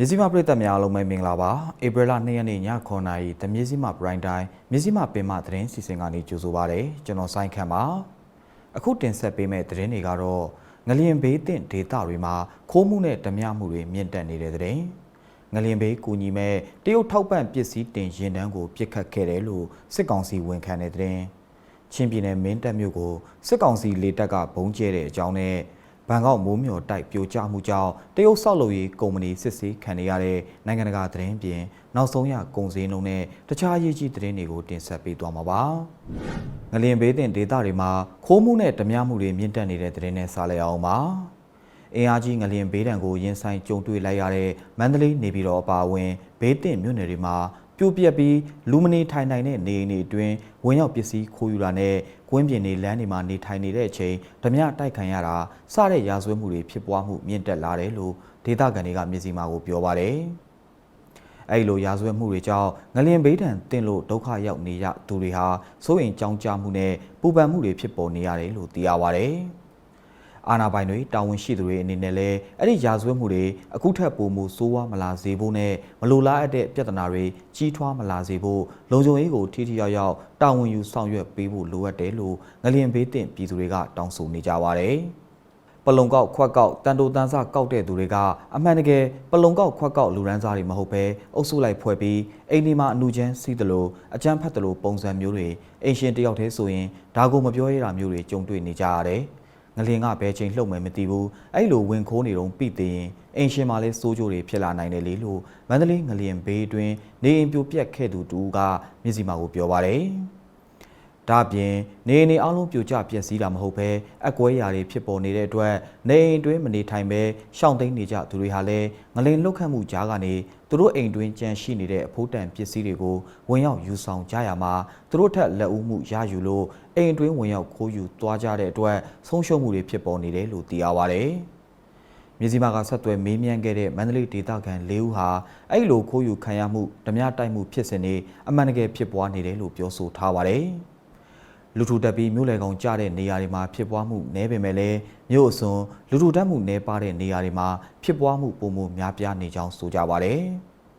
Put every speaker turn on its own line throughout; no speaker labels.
မြစည်းမပရိသတ်များအားလုံးပဲမင်္ဂလာပါဧပြီလ2ရက်နေ့ည9:00နာရီတမြစည်းမပရိုင်တိုင်းမြစည်းမပင်မသတင်းစီစဉ်ကနေကြိုဆိုပါရစေကျွန်တော်စိုင်းခန့်ပါအခုတင်ဆက်ပေးမယ့်သတင်းတွေကတော့ငလျင်ဘေးတင့်ဒေသတွေမှာခိုးမှုနဲ့ဓမြမှုတွေမြင့်တက်နေတဲ့သတင်းငလျင်ဘေးကူညီမဲ့တရုတ်ထောက်ပံ့ပစ္စည်းတင်ရင်တန်းကိုပြစ်ခတ်ခဲ့တယ်လို့စစ်ကောင်စီဝန်ခံတဲ့သတင်းချင်းပြည်နယ်မင်းတပ်မြို့ကိုစစ်ကောင်စီလေတပ်ကဘုံကျဲတဲ့အကြောင်းနဲ့ ဘန်ကောက်မိုးမျှော်တိုက်ပြိုကျမှုကြောင့်တရုတ်ဆောက်လုပ်ရေးကုမ္ပဏီစစ်ဆေးခံနေရတဲ့နိုင်ငံတကာသတင်းပြင်နောက်ဆုံးရကုန်စည်နှုန်းနဲ့တခြားအရေးကြီးသတင်းတွေကိုတင်ဆက်ပေးသွားမှာပါ။ငလျင်ဘေးတင်ဒေသတွေမှာခိုးမှုနဲ့ဓမြမှုတွေမြင့်တက်နေတဲ့သတင်းနဲ့စားလိုက်အောင်ပါ။အင်အားကြီးငလျင်ဘေးဒဏ်ကိုရင်ဆိုင်ကြုံတွေ့လိုက်ရတဲ့မန္တလေးနေပြည်တော်အပါအဝင်ဘေးတင်မြို့နယ်တွေမှာ ပြိုပြက်ပြီးလူမနေထိုင်နိုင်တဲ့နေအိမ်တွေအတွင်းဝင်ရောက်ပစ္စည်းခိုးယူတာနဲ့ကွင်းပြင်တွေလမ်းတွေမှာနေထိုင်နေတဲ့အချိန်ဓမြတိုက်ခံရတာစတဲ့ရာဇဝတ်မှုတွေဖြစ်ပွားမှုမြင့်တက်လာတယ်လို့ဒေသခံတွေကမျက်စိမှကိုပြောပါတယ်။အဲဒီလိုရာဇဝတ်မှုတွေကြောင့်ငလျင်ဘေးဒဏ်တင်လို့ဒုက္ခရောက်နေရသူတွေဟာစိုးရိမ်ကြောင်းကြမှုနဲ့ပူပန်မှုတွေဖြစ်ပေါ်နေရတယ်လို့သိရပါတယ်။ အာနာပိုင်တွေတာဝန်ရှိသူတွေအနေနဲ့လည်းအဲ့ဒီရာဇဝတ်မှုတွေအခုထက်ပိုမိုဆိုးဝါးမလာစေဖို့နဲ့မလိုလားအပ်တဲ့ပြဿနာတွေကြီးထွားမလာစေဖို့လုံခြုံရေးကိုထိထိရောက်ရောက်တာဝန်ယူဆောင်ရွက်ပေးဖို့လိုအပ်တယ်လို့ငလျင်ဘေးတင်ပြည်သူတွေကတောင်းဆိုနေကြပါတယ်။ပလုံကောက်ခွက်ကောက်တန်တိုတန်ဆကောက်တဲ့သူတွေကအမှန်တကယ်ပလုံကောက်ခွက်ကောက်လူရန်စားတွေမဟုတ်ဘဲအုပ်စုလိုက်ဖွဲ့ပြီးအိမ်ဒီမှာအနုချမ်းစီးတယ်လို့အကြမ်းဖက်တယ်လို့ပုံစံမျိုးတွေအိမ်ရှင်တယောက်တည်းဆိုရင်ဒါကိုမပြောရတာမျိုးတွေကြုံတွေ့နေကြရတယ်။ ငလင်ကဘဲချိန်လှုပ်မယ်မသိဘူးအဲ့လိုဝင်ခိုးနေတော့ပြီးသေးရင်အိမ်ရှင်မှလည်းစိုးကြိုးတွေဖြစ်လာနိုင်တယ်လေလို့မန္တလေးငလင်ဘေးတွင်နေအိမ်ပြိုပြက်ခဲ့သူတူကမျက်စိမှကိုပြောပါတယ်ဒါ့အပြင်နေအိမ်တွေအလုံးပြိုကျပျက်စီးတာမဟုတ်ဘဲအကွဲရာတွေဖြစ်ပေါ်နေတဲ့အတွက်နေအိမ်တွင်းမနေထိုင်ပဲရှောင်တိန်နေကြသူတွေဟာလည်းငလင်လုတ်ခတ်မှုကြားကနေသူတို့အိမ်တွင်းကြန့်ရှိနေတဲ့အဖိုးတန်ပစ္စည်းတွေကိုဝင်ရောက်ယူဆောင်ကြရမှာသူတို့ထက်လက်ဦးမှုရယူလို့ အိမ်တွင်းဝင်ရောက်ခိုးယူသွားကြတဲ့အတွက်ဆုံးရှုံးမှုတွေဖြစ်ပေါ်နေတယ်လို့သိရပါတယ်။မြစည်းမကဆက်သွယ်မေးမြန်းခဲ့တဲ့မန္တလေးဒေသခံ၄ဦးဟာအဲ့လိုခိုးယူခံရမှုဓမြတိုက်မှုဖြစ်စဉ်တွေအမှန်တကယ်ဖြစ်ပွားနေတယ်လို့ပြောဆိုထားပါတယ်။လူထူတက်ပြီးမြို့လေကောင်ကျတဲ့နေရာတွေမှာဖြစ်ပွားမှုနည်းပေမဲ့လည်းမြို့အစွန်လူထူတက်မှုနည်းပါတဲ့နေရာတွေမှာဖြစ်ပွားမှုပုံမှုများပြားနေကြောင်းဆိုကြပါတယ်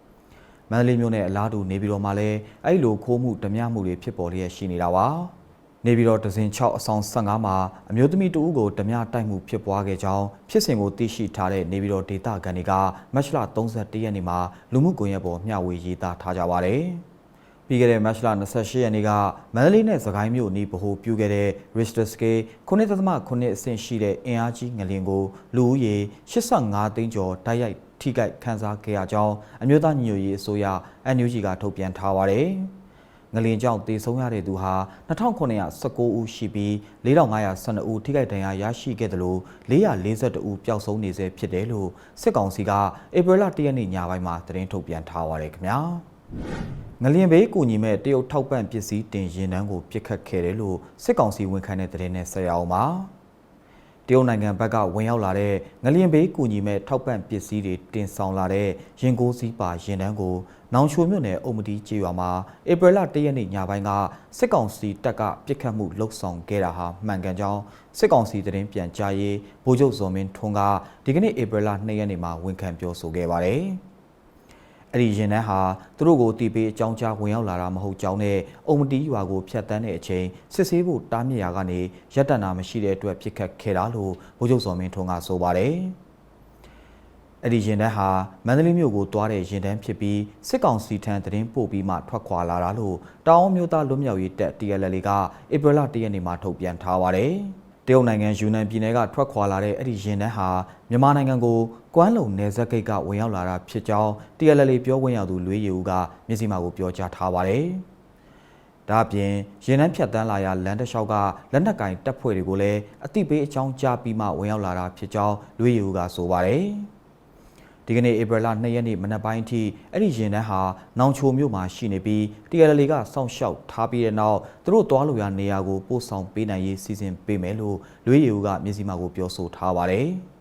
။မန္တလေးမြို့နယ်အလားတူနေပြည်တော်မှာလည်းအဲ့လိုခိုးမှုဓမြမှုတွေဖြစ်ပေါ်လျက်ရှိနေတာပါ။ နေပြည်တော်ဒဇင်6အဆောင်15မှာအမျိုးသမီးတဦးကိုဓမြတိုက်မှုဖြစ်ပွားခဲ့ကြောင်းဖြစ်စဉ်ကိုသိရှိထားတဲ့နေပြည်တော်ဒေသခံတွေကမတ်လ31ရက်နေ့မှာလူမှုကွန်ရက်ပေါ်မျှဝေရေးသားထားကြပါတယ်။ပြီးခဲ့တဲ့မတ်လ28ရက်နေ့ကမန္တလေးနဲ့စကိုင်းမြို့နီးဗဟိုပြုခဲ့တဲ့ Richter scale 9.9အဆင့်ရှိတဲ့အင်အားကြီးငလျင်ကိုလူဦးရေ85သိန်းကျော်တိုက်ရိုက်ထိခိုက်ခန်းစားခဲ့ရကြောင်းအမျိုးသားညီညွတ်ရေးအစိုးရ NUG ကထုတ်ပြန်ထားပါတယ်။ ငလင်ကြောင့်တေဆုံးရတဲ့သူဟာ2919ဦးရှိပြီး4512ဦးထိခိုက်ဒဏ်ရာရရှိခဲ့တယ်လို့442ဦးပျောက်ဆုံးနေဆဲဖြစ်တယ်လို့စစ်ကောင်စီကဧပြီလ1ရက်နေ့ညပိုင်းမှာသတင်းထုတ်ပြန်ထားပါတယ်ခင်ဗျာ။ငလျင်ဘေးကူညီမဲ့တရုတ်ထောက်ပံ့ပစ္စည်းတင်ရင်တန်းကိုပြစ်ခတ်ခဲ့တယ်လို့စစ်ကောင်စီဝန်ခံတဲ့သတင်းနဲ့ဆက်ရအောင်ပါတရုတ်နိုင်ငံဘက်ကဝင်ရောက်လာတဲ့ငလျင်ဘေးကူညီမဲ့ထောက်ပံ့ပစ္စည်းတွေတင်ဆောင်လာတဲ့ရင်ကိုစည်းပါရင်တန်းကို နောင်ချိုမြို့နယ်အုံမတီကျေးရွာမှာဧပြီလ၁ရက်နေ့ညပိုင်းကစစ်ကောင်စီတပ်ကပြစ်ခတ်မှုလှုပ်ဆောင်ခဲ့တာဟာမှန်ကန်ကြောင်းစစ်ကောင်စီသတင်းပြန်ကြားရေးဗိုလ်ချုပ်ဇော်မင်းထွန်းကဒီကနေ့ဧပြီလ2ရက်နေ့မှာဝန်ခံပြောဆိုခဲ့ပါတယ်။အဲ့ဒီရင်နှန်းဟာသူတို့ကိုတီးပေးအကြောင်းကြားဝင်ရောက်လာတာမဟုတ်ကြောင်းနဲ့အုံမတီးရွာကိုဖျက်တမ်းတဲ့အချိန်စစ်ဆေးဖို့တားမြစ်ရာကနေရပ်တန့်တာမရှိတဲ့အတွက်ဖြစ်ခတ်ခဲ့တာလို့ဗိုလ်ချုပ်စော်မင်းထွန်းကဆိုပါတယ်။ အဲ့ဒီရင်တန်းဟာမန္တလေးမြို့ကိုတွားတဲ့ရင်တန်းဖြစ်ပြီးစစ်ကောင်စီထံသတင်းပို့ပြီးမှထွက်ခွာလာတာလို့တောင်အောင်မြို့သားလွတ်မြောက်ရေးတပ် TLL ကဧပြီလ၁ရက်နေ့မှာထုတ်ပြန်ထားပါတယ်။တရုတ်နိုင်ငံယူနန်ပြည်နယ်ကထွက်ခွာလာတဲ့အဲ့ဒီရင်နှန်းဟာမြန်မာနိုင်ငံကိုကွမ်းလုံနယ်စပ်ဂိတ်ကဝင်ရောက်လာတာဖြစ်ကြောင်း TLL ပြောဝင်ရောက်သူလွေးရီဦးကမျက်စိမှကိုပြောကြားထားပါတယ်။ဒါ့အပြင်ရင်နှန်းဖြတ်တန်းလာရလမ်းတစ်လျှောက်ကလက်နက်ကင်တပ်ဖွဲ့တွေကိုလည်းအတိပေးအကြောင်းကြားပြီးမှဝင်ရောက်လာတာဖြစ်ကြောင်းလွေးရီဦးကဆိုပါတယ်။ ဒီကနေ့ဧပြီလ2ရက်နေ့မနက်ပိုင်းအထိအဲ့ဒီရင်တန်းဟာနောင်ချိုမြို့မှာရှိနေပြီး TLL ကစောင့်ရှောက်ထားပြီးတဲ့နောက်သူတို့သွားလို့ရနေရာကိုပို့ဆောင်ပေးနိုင်ရေးစီစဉ်ပေးမယ်လို့လွေးရီဦးကမျက်စိမှကိုပြောဆိုထားပါတယ်။ဒ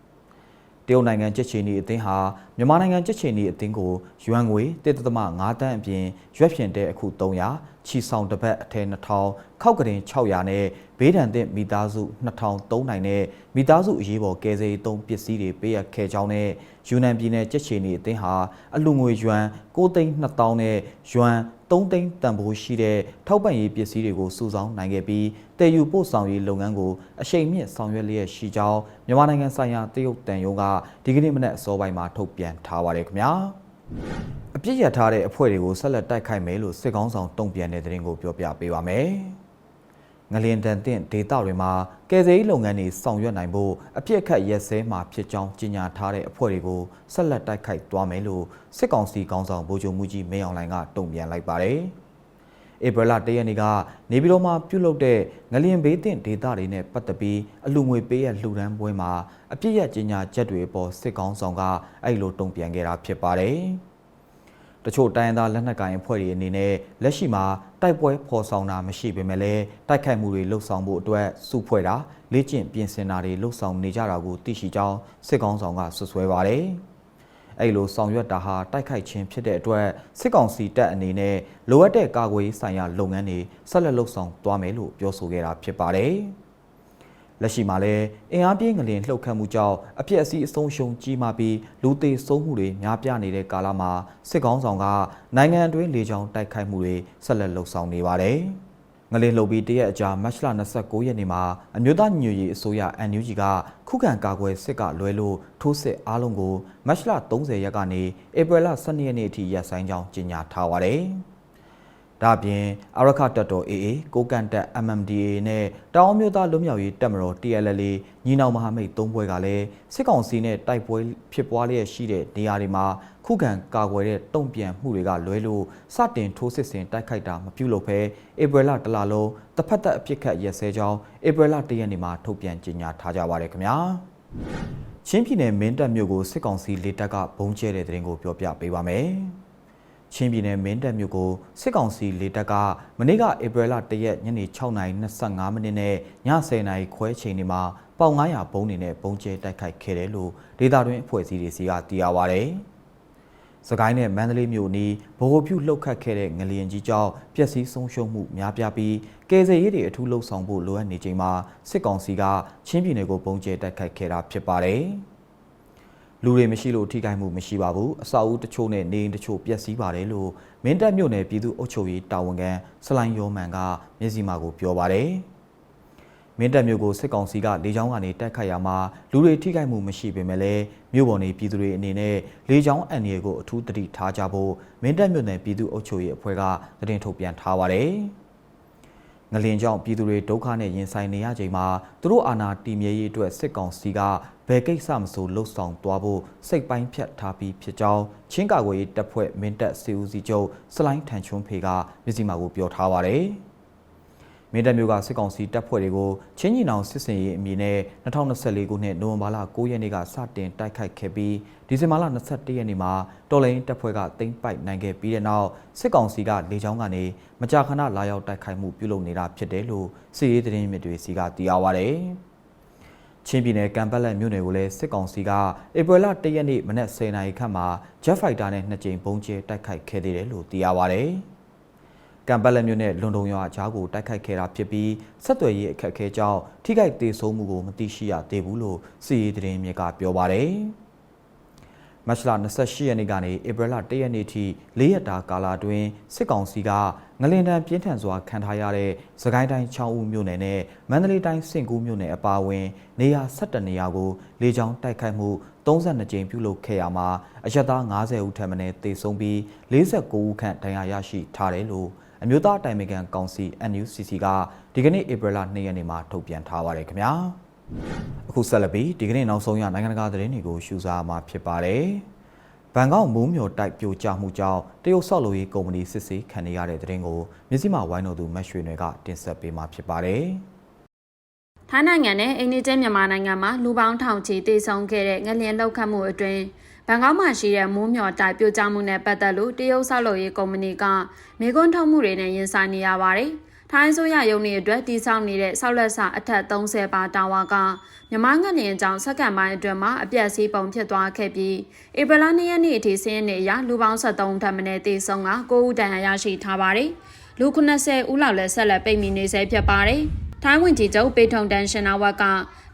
တရုတ်နိုင်ငံကြက်ချီနီအသင်းဟာမြန်မာနိုင်ငံကြက်ချီနီအသင်းကိုယွမ်ငွေ1.5တန်းအပြင်ရွက်ဖြင့်တဲ့အခု300ချီဆောင်တစ်ပတ်အထည်2000ခောက်ကရင်600နဲ့ဘေးဒဏ်သင့်မိသားစု2000သုံးနိုင်တဲ့မိသားစုအရေးပေါ်ကယ်ဆယ်ရေးသုံးပစ္စည်းတွေပေးအပ်ခဲ့ကြောင်းနဲ့ယူနန်ပြည်နယ်ကြက်ချီနီအသင်းဟာအလူငွေယွမ်6သိန်း2000နဲ့ယွမ် 3သိန်းတန်ဖိုးရှိတဲ့ထောက်ပံ့ရေးပစ္စည်းတွေကိုစုဆောင်းနိုင်ခဲ့ပြီးတည်ယူပို့ဆောင်ရေးလုပ်ငန်းကိုအရှိန်မြင့်ဆောင်ရွက်လျက်ရှိကြောင်းမြန်မာနိုင်ငံဆိုင်ရာတရုတ်တန်ယုံကဒီကနေ့မနက်အစောပိုင်းမှာထုတ်ပြန်ထားပါတယ်ခင်ဗျာအပြစ်ရထားတဲ့အဖွဲ့တွေကိုဆက်လက်တိုက်ခိုက်မယ်လို့စစ်ကောင်းဆောင်တုံ့ပြန်တဲ့သတင်းကိုပြောပြပေးပါမယ် ငလျင်တန်တင့်ဒေတာတွေမှာကယ်ဆယ်ရေးလုပ်ငန်းတွေဆောင်ရွက်နိုင်ဖို့အပြစ်အခတ်ရက်စဲမှာဖြစ်ကြောင်းကြေညာထားတဲ့အဖွဲ့တွေကိုဆက်လက်တိုက်ခိုက်သွားမယ်လို့စစ်ကောင်စီကောင်းဆောင်ဗိုလ်ချုပ်မှုကြီးမင်းအောင်လှိုင်ကတုံ့ပြန်လိုက်ပါတယ်။ဧပြီလ၁ရက်နေ့ကနေပြည်တော်မှာပြုလုပ်တဲ့ငလျင်ဘေးသင့်ဒေသတွေနဲ့ပတ်သက်ပြီးအလူငွေပေးရလှူဒန်းပွဲမှာအပြစ်ရကြေညာချက်တွေအပေါ်စစ်ကောင်းဆောင်ကအဲ့လိုတုံ့ပြန်ခဲ့တာဖြစ်ပါတယ်။တချို့တိုင်းရင်းသားလက်နက်ကိုင်အဖွဲ့တွေအနေနဲ့လက်ရှိမှာ တိုက်ပွဲဖော်ဆောင်တာမရှိပေမဲ့လည်းတိုက်ခိုက်မှုတွေလှုပ်ဆောင်ဖို့အတွက်စုဖွဲ့တာလေ့ကျင့်ပြင်ဆင်တာတွေလှုပ်ဆောင်နေကြတာကိုသိရှိကြောင်းစစ်ကောင်းဆောင်ကဆွဆွဲပါတယ်။အဲ့လိုဆောင်ရွက်တာဟာတိုက်ခိုက်ခြင်းဖြစ်တဲ့အတွက်စစ်ကောင်စီတပ်အနေနဲ့လိုအပ်တဲ့ကာကွယ်ရေးဆိုင်ရာလုပ်ငန်းတွေဆက်လက်လှုပ်ဆောင်သွားမယ်လို့ပြောဆိုခဲ့တာဖြစ်ပါတယ်။ လက်ရှိမှာလည်းအင်အားပြင်းငလျင်လှုပ်ခတ်မှုကြောင့်အပြည့်အစည်းအဆုံးရှုံးကြီးမားပြီးလူသေးဆုံးမှုတွေများပြားနေတဲ့ကာလမှာစစ်ကောင်းဆောင်ကနိုင်ငံအတွင်းလေကြောင်းတိုက်ခိုက်မှုတွေဆက်လက်လှုပ်ဆောင်နေပါတယ်။ငလင်လှုပ်ပြီးတရက်အကြာမတ်လ29ရက်နေ့မှာအမျိုးသားညီညွတ်ရေးအစိုးရ NUG ကခုခံကာကွယ်စစ်ကလွဲလို့ထိုးစစ်အားလုံးကိုမတ်လ30ရက်ကနေဧပြီလ12ရက်နေ့အထိရပ်ဆိုင်းကြောင်းကြေညာထားပါတယ်။ ဒါ့အပြင်အရခတပ်တော် AA ကိုကန်တက် MMDA နဲ့တောင်မြို့သားလွတ်မြောက်ရေးတပ်မတော် TLL ညီနောင်မဟာမိတ်သုံးဘွဲကလည်းစစ်ကောင်စီနဲ့တိုက်ပွဲဖြစ်ပွားလျက်ရှိတဲ့နေရာတွေမှာခုခံကာကွယ်တဲ့တုံ့ပြန်မှုတွေကလွဲလို့စတင်ထိုးစစ်ဆင်တိုက်ခိုက်တာမပြုလုပ်ဘဲဧပြီလတလလုံးတစ်ဖက်သက်အဖြစ်ခတ်ရက်စဲကြောင်းဧပြီလ၁ရက်နေ့မှာထုတ်ပြန်ကြေညာထားကြပါတယ်ခင်ဗျာချင်းပြည်နယ်မင်းတပ်မြို့ကိုစစ်ကောင်စီလေတပ်ကဘုံကျဲတဲ့တဲ့ရင်ကိုပြောပြပေးပါမယ်။ ချင်းပြည်နယ်မင်းတပ်မြို့ကိုစစ်ကောင်စီလေတပ်ကမနေ့ကဧပြီလ1ရက်ညနေ6:25မိနစ်နဲ့ည10:00ခွဲချိန်တွေမှာပေါင်900ဘုံးတွေနဲ့ဘုံကျဲတိုက်ခိုက်ခဲ့တယ်လို့ဒေသတွင်းအဖွဲ့အစည်းတွေစီကသိရပါဗျ။စကိုင်းနဲ့မန္တလေးမြို့နီးဗဟိုပြုလှုပ်ခတ်ခဲ့တဲ့ငလျင်ကြီးကြောင့်ပျက်စီးဆုံးရှုံးမှုများပြားပြီးကယ်ဆယ်ရေးတွေအထူးလှုပ်ဆောင်ဖို့လိုအပ်နေချိန်မှာစစ်ကောင်စီကချင်းပြည်နယ်ကိုပုံကျဲတိုက်ခိုက်ခဲ့တာဖြစ်ပါတယ်။ လူတွေမရှိလို့ထိခိုက်မှုမရှိပါဘူးအဆောက်အဦတချို့နဲ့နေအိမ်တချို့ပျက်စီးပါတယ်လို့မင်းတပ်မြို့နယ်ပြည်သူ့အုပ်ချုပ်ရေးတာဝန်ခံဆလိုင်းယောမန်ကမျက်စိမှကိုပြောပါတယ်မင်းတပ်မြို့ကိုစစ်ကောင်စီကလေကြောင်းကနေတိုက်ခိုက်ရမှာလူတွေထိခိုက်မှုမရှိပေမဲ့လည်းမြို့ပေါ်နေပြည်သူတွေအနေနဲ့လေကြောင်းအန်ရီကိုအထူးတတိထားကြဖို့မင်းတပ်မြို့နယ်ပြည်သူ့အုပ်ချုပ်ရေးအဖွဲ့ကသတင်းထုတ်ပြန်ထားပါတယ်။ ငလင်ကြောင့်ပြည်သူတွေဒုက္ခနဲ့ရင်ဆိုင်နေရချိန်မှာသူတို့အာဏာတည်မြဲရေးအတွက်စစ်ကောင်စီကဘယ်ကိစ္စမဆိုလှုပ်ဆောင်သွားဖို့စိတ်ပိုင်းဖြတ်ထားပြီးဖြစ်ကြောင်းချင်းကာကွယ်ရေးတပ်ဖွဲ့မင်းတပ်စီဦးစီးချုပ်စလိုင်းထန်ချွန်းဖေကမြစည်းမာကိုပြောထားပါတယ်။ မင်းတပ်မျိုးကစစ်ကောင်စီတပ်ဖွဲ့တွေကိုချင်းညီနောင်စစ်စင်ရေးအမည်နဲ့2024ခုနှစ်နိုဝင်ဘာလ9ရက်နေ့ကစတင်တိုက်ခိုက်ခဲ့ပြီးဒီဇင်ဘာလ21ရက်နေ့မှာတော်လိုင်းတပ်ဖွဲ့ကသိမ်းပိုက်နိုင်ခဲ့ပြီးတဲ့နောက်စစ်ကောင်စီကလေကြောင်းကနေမကြာခဏလာရောက်တိုက်ခိုက်မှုပြုလုပ်နေတာဖြစ်တယ်လို့စစ်ရေးသတင်းမြစ်တွေစီကသိရပါဗျ။ချင်းပြည်နယ်ကံပတ်လက်မြို့နယ်ကိုလည်းစစ်ကောင်စီကဧပြီလ၁ရက်နေ့မနက်10:00နာရီခန့်မှာ Jet Fighter နဲ့နှစ်ကြိမ်ပုံကျဲတိုက်ခိုက်ခဲ့သေးတယ်လို့သိရပါဗျ။ ကံပတ်လက်မြို့နယ်လွန်တုံရွာကြားကိုတိုက်ခိုက်ခဲ့တာဖြစ်ပြီးဆက်သွယ်ရေးအခက်အခဲကြောင့်ထိခိုက်ဒေဆုံးမှုကိုမသိရှိရသေးဘူးလို့စီရေးသတင်းမြစ်ကပြောပါရယ်မတ်လ28ရက်နေ့ကနေဧပြီလ1ရက်နေ့ထိ၄ရက်တာကာလအတွင်းစစ်ကောင်စီကငလင်တန်ပြင်းထန်စွာခံထားရတဲ့စကိုင်းတိုင်းချောင်းဦးမြို့နယ်နဲ့မန္တလေးတိုင်းစင်ကူးမြို့နယ်အပါအဝင်နေရာ17နေရာကိုလေကြောင်းတိုက်ခိုက်မှု32ကြိမ်ပြုလုပ်ခဲ့ရမှာအရက်သား90ဦးထပ်မံတေဆုံးပြီး49ဦးခန့်ဒဏ်ရာရရှိထားတယ်လို့ အမျိုးသားတိုင်ပင်ခံကောင်စီ NUCC ကဒီကနေ့ဧပြီလ2ရက်နေ့မှာထုတ်ပြန်ထားပါတယ်ခင်ဗျာအခုဆက်လက်ပြီးဒီကနေ့နောက်ဆုံးရနိုင်ငံတကာသတင်းတွေကိုရှုစားမှာဖြစ်ပါတယ်ဘန်ကောက်မိုးမျောတိုက်ပြိုကျမှုကြောင့်တရုတ်ဆောက်လုပ်ရေးကုမ္ပဏီစစ်ဆေးခံနေရတဲ့သတင်းကိုမြစည်းမဝိုင်းတော်သူမတ်ရွှေနယ်ကတင်ဆက်ပေးမှာဖြစ်ပါတယ်
ထိုင်းနိုင်ငံနဲ့အိန္ဒိယမြန်မာနိုင်ငံမှာလူပေါင်းထောင်ချီတည်ဆုံခဲ့တဲ့ငလျင်လောက်ခတ်မှုအတွင်း ဘန်ကောက်မှာရှိတဲ့မိုးမျှော်တိုက်ပြိုကျမှုနဲ့ပတ်သက်လို့တရုတ်ဆောက်လုပ်ရေးကုမ္ပဏီကမေကွန်းထုတ်မှုတွေနဲ့ရင်ဆိုင်နေရပါတယ်။ထိုင်းဆိုရယုံနေအတွက်တည်ဆောက်နေတဲ့ဆောက်လက်စာအထက်30ပါတာဝါကမြမငတ်လျင်ကြောင့်စက္ကန့်ပိုင်းအတွင်းမှာအပြက်စီးပုံဖြစ်သွားခဲ့ပြီးဧပြီလ2ရက်နေ့အထိစင်းနေရလူပေါင်း73ထပ်မံတည်ဆုံက9ဦးတန်ရာရရှိထားပါတယ်။လူ90ဦးလောက်လည်းဆက်လက်ပိတ်မိနေဆဲဖြစ်ပါတယ်။ ထိုင်းဝင်ကြီးချုပ်ပေထုံတန်ရှင်နာဝက်က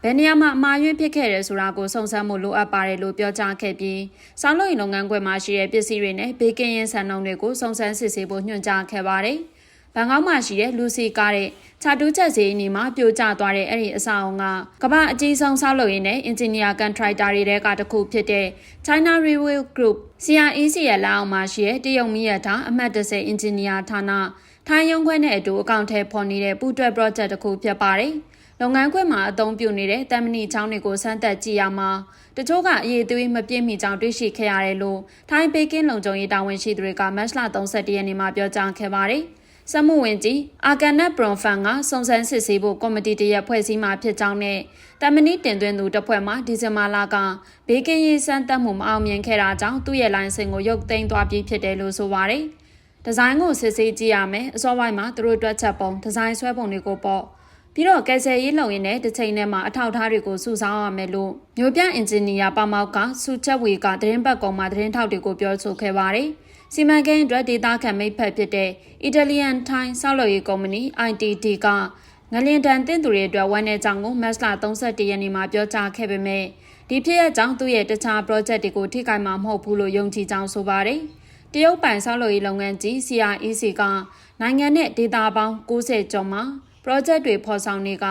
ဘယ်နေရာမှာအမှားယွင်းဖြစ်ခဲ့တယ်ဆိုတာကိုစုံစမ်းမှုလိုအပ်ပါတယ်လို့ပြောကြားခဲ့ပြီးစောင်းလို့ရင်လုပ်ငန်းခွင်မှာရှိတဲ့ပစ္စည်းတွေနဲ့ဘေးကင်းရင်ဆန်နှုံတွေကိုစုံစမ်းစစ်ဆေးဖို့ညွှန်ကြားခဲ့ပါတယ်။ဘန်ကောက်မှာရှိတဲ့လူစီကားတဲ့ခြာတူးချက်စီအနီမှာပြိုကျသွားတဲ့အဲ့ဒီအဆောက်အုံကကမ္ဘာအကြီးဆုံးဆောက်လုပ်ရေးနဲ့အင်ဂျင်နီယာကန်ထရိုက်တာတွေတဲကတစ်ခုဖြစ်တဲ့ China Railway Group CREC ရဲ့လက်အောက်မှာရှိတဲ့တရုတ်မီးရထားအမှတ်30အင်ဂျင်နီယာဌာန ထိုင်းရုံးခွဲနဲ့အတူအကောင့်ထဲပေါ်နေတဲ့ပူးတွဲ project တစ်ခုဖြစ်ပါတယ်။လုပ်ငန်းခွင်မှာအသုံးပြုနေတဲ့တမ်မဏီချောင်းတွေကိုစမ်းသပ်ကြည့်ရမှာတချို့ကအရေးသွေးမပြည့်မီကြောင်းတွေ့ရှိခဲ့ရတယ်လို့ထိုင်းပေကင်းလုံခြုံရေးတာဝန်ရှိသူတွေကမတ်လ31ရက်နေ့မှာပြောကြားခဲ့ပါတယ်။စက်မှုဝင်ကြီးအာကန်နက်ဘရွန်ဖန်ကစုံစမ်းစစ်ဆေးဖို့ကော်မတီတရက်ဖွဲ့စည်းမှာဖြစ်ကြောင်းနဲ့တမနီတင်သွင်းသူတစ်ဖွဲ့မှဒီဇင်ဘာလကဘေးကင်းရေးစမ်းသပ်မှုမအောင်မြင်ခဲ့တာကြောင့်သူ့ရဲ့လိုင်စင်ကိုရုပ်သိမ်းသွားပြီးဖြစ်တယ်လို့ဆိုပါတယ်။ ဒီဇိုင်းကိုစစ်ဆေးကြည့်ရမယ်။အစောပိုင်းမှာသူတို့တွက်ချက်ပုံဒီဇိုင်းဆွဲပုံတွေကိုပေါ့ပြီးတော့ကယ်ဆယ်ရေးလုပ်ရင်းနဲ့တစ်ချိန်ထဲမှာအထောက်အထားတွေကိုစုဆောင်းရမယ်လို့မျိုးပြအင်ဂျင်နီယာပါမောက်ကစူချက်ဝေကသတင်းပတ်ကောင်မှသတင်းထောက်တွေကိုပြောဆိုခဲ့ပါတယ်။စီမံကိန်းအတွက်ဒေတာခံမိတ်ဖက်ဖြစ်တဲ့အီတလီယန်ထိုင်းဆောက်လုပ်ရေးကုမ္ပဏီ ITD ကငလင်တန်တင်သူတွေအတွက်ဝန်내ကြောင့်ကိုမတ်လ31ရက်နေ့မှာပြောကြားခဲ့ပေမဲ့ဒီဖြစ်ရဲ့ကြောင့်သူ့ရဲ့တခြား project တွေကိုထိခိုက်မှာမဟုတ်ဘူးလို့ယုံကြည်ကြောင်းဆိုပါတယ်။ တရုတ်ပိုင်ဆောက်လုပ်ရေးလုပ်ငန်းကြီး CREC ကနိုင်ငံနဲ့ဒေတာပေါင်း90ကျော်မှာ project တွေဖော်ဆောင်နေက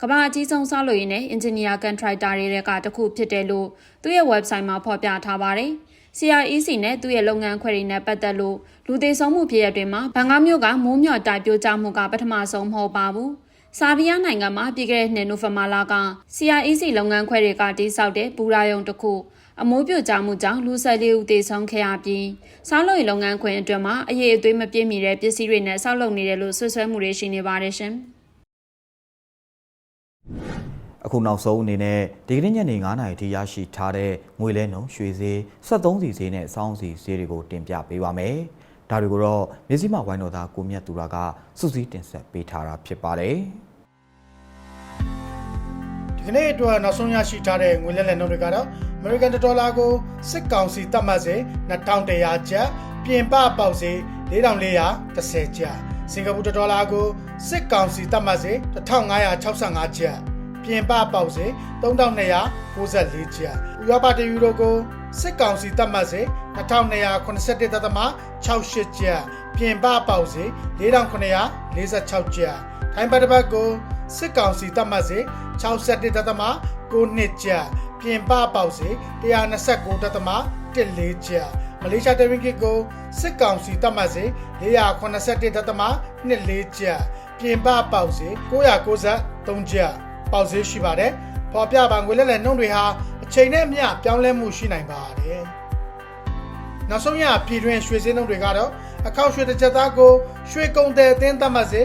ကမ္ဘာအကြီးဆုံးဆောက်လုပ်ရေးနဲ့ engineer contractor တွေကတခုဖြစ်တယ်လို့သူ့ရဲ့ website မှာဖော်ပြထားပါတယ်။ CREC နဲ့သူ့ရဲ့လုပ်ငန်းခွဲတွေနဲ့ပတ်သက်လို့လူသေးဆုံးမှုဖြစ်ရပ်တွေမှာဘန်ကောက်မြို့ကမိုးမျှော်တိုက်ပြိုကျမှုကပထမဆုံးမဟုတ်ပါဘူး။ဆာဗီးယားနိုင်ငံမှာပြည်ခဲ့တဲ့နှစ်နိုဝင်ဘာလက CREC လုပ်ငန်းခွဲတွေကတိစောက်တဲ့ပူရာယုံတစ်ခု အမိုးပြိုကျမှုကြောင့်လူဆက်လေးဦးသေဆုံးခဲ့ရပြီးဆောက်လုပ်ရေးလုပ်ငန်းခွင်အတွင်းမှာအရေးအသွေးမပြည့်မီတဲ့ပစ္စည်းတွေနဲ့ဆောက်လုပ်နေတယ်လို့ဆွဆွဲမှုတွေရှိနေပါတယ်ရှင်။
အခုနောက်ဆုံးအနေနဲ့ဒီကနေ့ညနေ9:00နာရီထိရရှိထားတဲ့ငွေလဲနှုန်းရွှေဈေး73စီဈေးနဲ့စောင်းစီဈေးတွေကိုတင်ပြပေးပါမယ်။ဒါတွေကိုတော့မြစည်းမဝိုင်းတော်သားကိုမြတ်သူရကစုစည်းတင်ဆက်ပေးထားတာဖြစ်ပါတယ်။
ဒီကနေ့အတွက်နောက်ဆုံးရရှိထားတဲ့ငွေလက်လက်နှုန်းတွေကတော့ American Dollar ကိုစစ်ကောင်စီသတ်မှတ်စေ2100ကျပ်ပြင်ပပေါက်စေ4410ကျပ်စင်ကာပူဒေါ်လာကိုစစ်ကောင်စီသတ်မှတ်စေ1565ကျပ်ပြင်ပပေါက်စေ3294ကျပ်ဥရောပတယူရိုကိုစစ်ကောင်စီသတ်မှတ်စေ2281.68ကျပ်ပြင်ပပေါက်စေ4946ကျပ်ထိုင်းဘတ်တစ်ဘတ်ကိုစစ်ကောင်စီသတ်မှတ်စေ 61.92ကျပ်ပြင်ပပေါက်စေ129.14ကျပ်မလေးရှားတရင်းကစ်ကိုစစ်ကောင်စီသတ်မှတ်စေ481.24ကျပ်ပြင်ပပေါက်စေ993ကျပ်ပေါက်စေရှိပါတယ်ပေါ်ပြပါငွေလက်လက်နှုန်းတွေဟာအချိန်နဲ့အမျှပြောင်းလဲမှုရှိနိုင်ပါတယ်နောက်ဆုံးရပြည်တွင်းရွှေစင်းနှုန်းတွေကတော့အခောက်ရွှေတစ်ချက်သားကိုရွှေကုန်တယ်အသင်းသတ်မှတ်စေ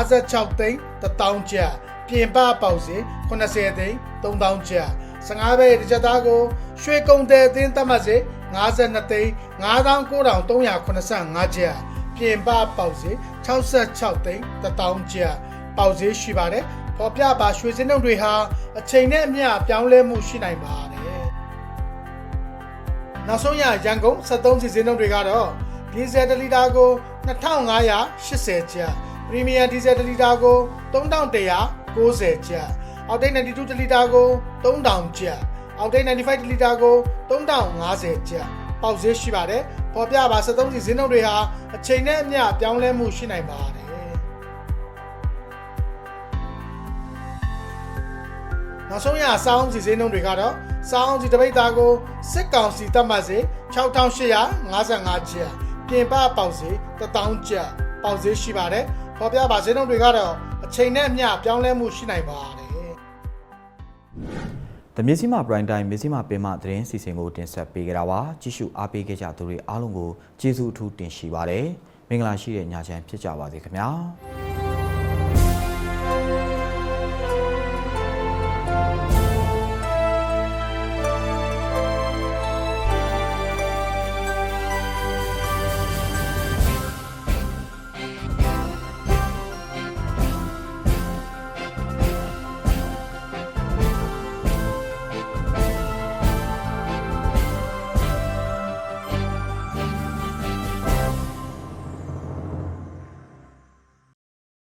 56သိန်း1000ကျပ် ပြင်ပပေါက်စေ80သိန်း3000ကျပ်15ဘဲတစ်ချက်သားကိုရွှေကုန်တယ်အသင်းသတ်မှတ်စေ52သိန်း9385ကျပ်ပြင်ပပေါက်စေ66သိန်း1000ကျပ်ပေါက်စေရှိပါတယ်ပေါ်ပြပါရွှေစင်းနှုန်းတွေဟာအချိန်နဲ့အမျှပြောင်းလဲမှုရှိနိုင်ပါတယ်နောက်ဆုံးရရန်ကုန်73စီစင်းနှုန်းတွေကတော့ဒီဇယ်1လီတာကို2580ကျပ်ပရီမီယံဒီဇယ်1လီတာကို 3190ကျပ်အောက်တိတ်92လီတာကို3000ကျပ်အောက်တိတ်95လီတာကို3050ကျပ်ပေါက်ဈေးရှိပါတယ်ပေါ်ပြပါ73စီစင်းနှုန်းတွေဟာအချိန်နဲ့အမျှပြောင်းလဲမှုရှိနိုင်ပါတယ်နောက်ဆုံးရစောင်းစီစင်းနှုန်းတွေကတော့စောင်းစီတပိတ်သားကိုစစ်ကောင်စီတတ်မှတ်စေ6855ကျပ်ပြင်ပပေါက်စေ1000ကျပ်ပေါက်ဈေးရှိပါတယ်ပေါ်ပြပါစင်းနှုန်းတွေကတော့အ ချိန်နဲ့အမျှပြောင်းလဲမှုရှိနိုင်ပါတယ်။
The မြစည်းမ Prime Time မြစည်းမပင်မသတင်းစီစဉ်ကိုတင်ဆက်ပေးကြတာပါ။ကြည့်ရှုအားပေးခဲ့ကြသူတွေအားလုံးကိုကျေးဇူးအထူးတင်ရှိပါတယ်။မင်္ဂလာရှိတဲ့ညချမ်းဖြစ်ကြပါစေခင်ဗျာ။